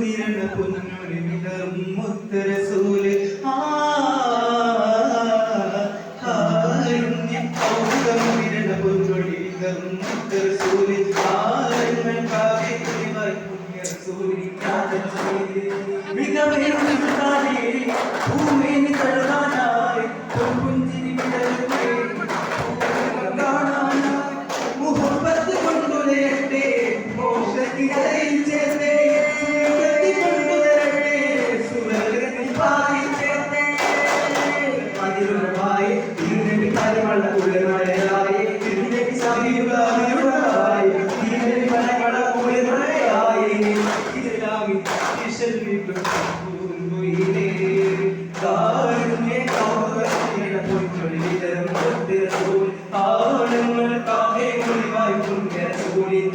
നീരണ പൊന്നൊരു വിടർമുത്തരസൂൽ ആ ഭൂമിയിൽ തഴുതാൻ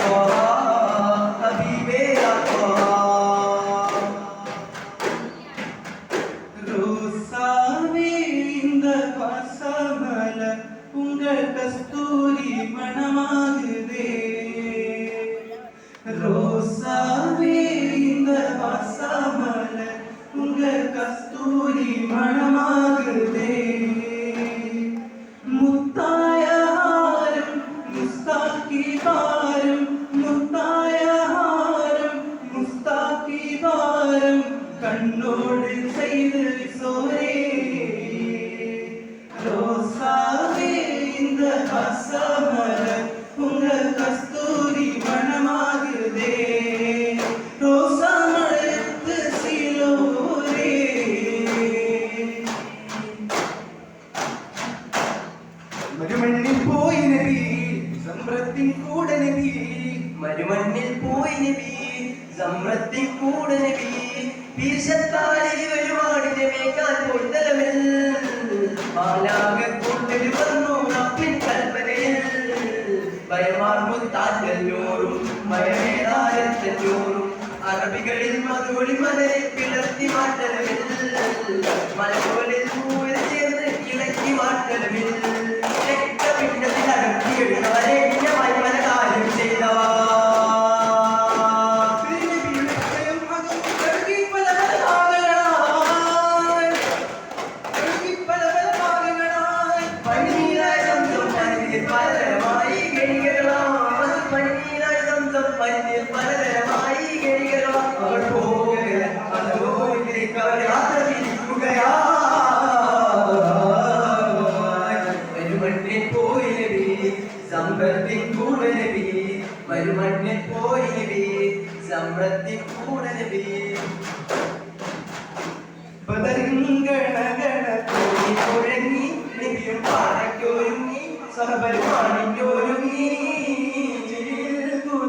어. ரோடு செய்து சோரே ரோசாவே இந்த அசமல உங்க கஸ்தூரி மனமாகுதே ரோசா மழையத்து சிலோரே மறுமண்ணில் போய் நபி சம்பிரத்தின் கூட நபி മരുമണ്ണിൽ പോയി നബി സമ്രത്തിൽ കൂടെ നബി വീശത്താലിൽ വരുവാടിനെ മേക്കാൻ കൊണ്ടലമെന്ന് മാലാകത്ത് കൂടെ നബി ൊഴങ്ങി നബിയും പാടയ്ക്കൊരുങ്ങി സഹബരും പാണിക്കൊരുങ്ങി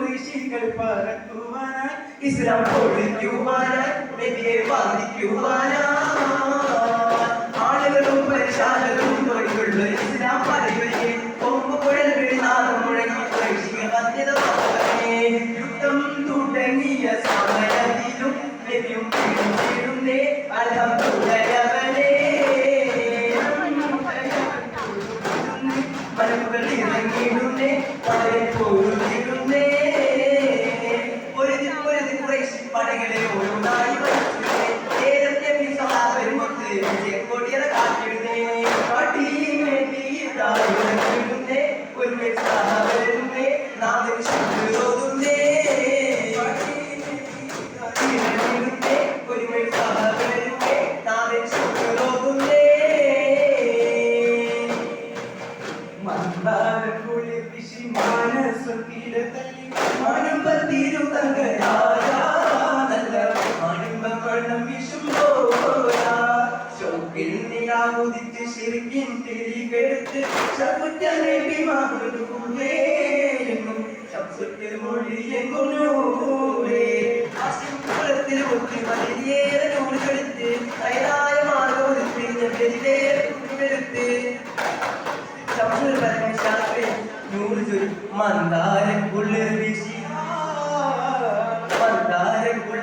ഋഷികൾ പറക്കുവാനായി ഇസ്ലാം പൊഴിക്കുവാനായി നബിയെ ബാധിക്കുവാനായി irune മന്ദാരം കുളിർ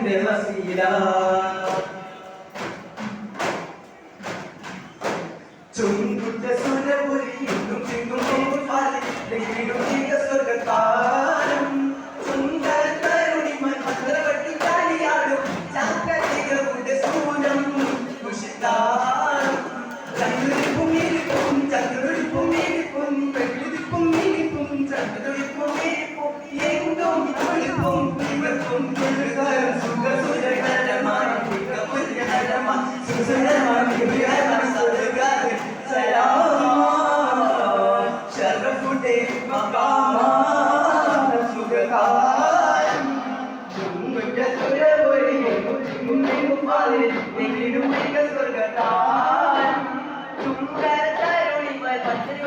കണ്ണുനിലാവിന്റെ വസീല ചുങ്കുറ്റ സുരപുരിയും ചിങ്ങും പാലിൽ നെയ്യിടും നീക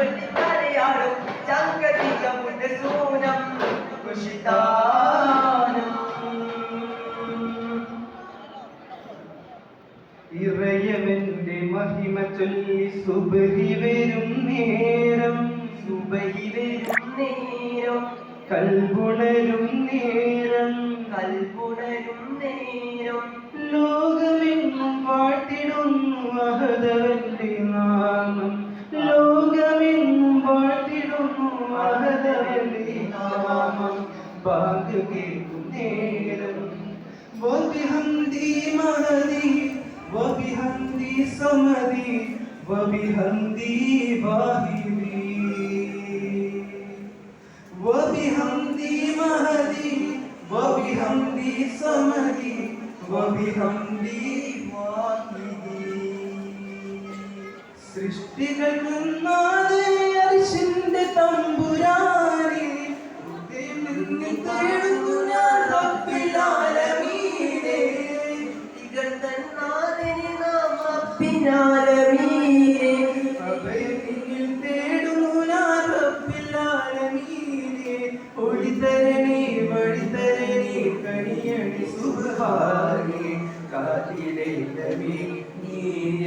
മന്ത്രവട്ടി കളിയാടും ചാക്കത്തികളുടെ സൂനം മുഷിതാരം ഇറയവന്റെ മഹിമ ചൊല്ലി സുബഹി വരും നേരം. സുബഹി വരും നേരം. കൽപുണരും നേരം. കൽപുണരും നേരം. ലോകമെങ്ങും പാട്ടിടുന്നു അഹദവന്റെ കേൾക്കുന്നേരം വബിഹംദി മഹദി വബിഹംദി സമദി വബിഹംദി വാഹിദി വബിഹംദി മഹദി വബിഹംദി സമദി വബിഹംദി വാഹിദി സൃഷ്ടികൾക്കും നാദേ അർശിന്റെ തമ്പുരാൻ നാം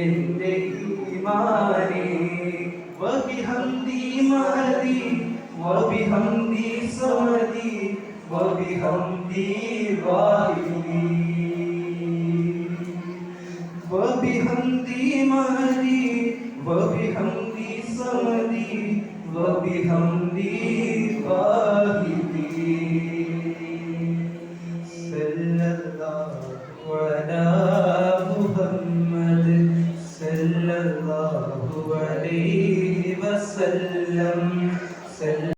എന്റെ ഈമാനെ വബിഹംദി മഹദി وبحمدي صمدي وبحمدي واحدي وبحمدي مهدي وبحمدي صمدي وبحمدي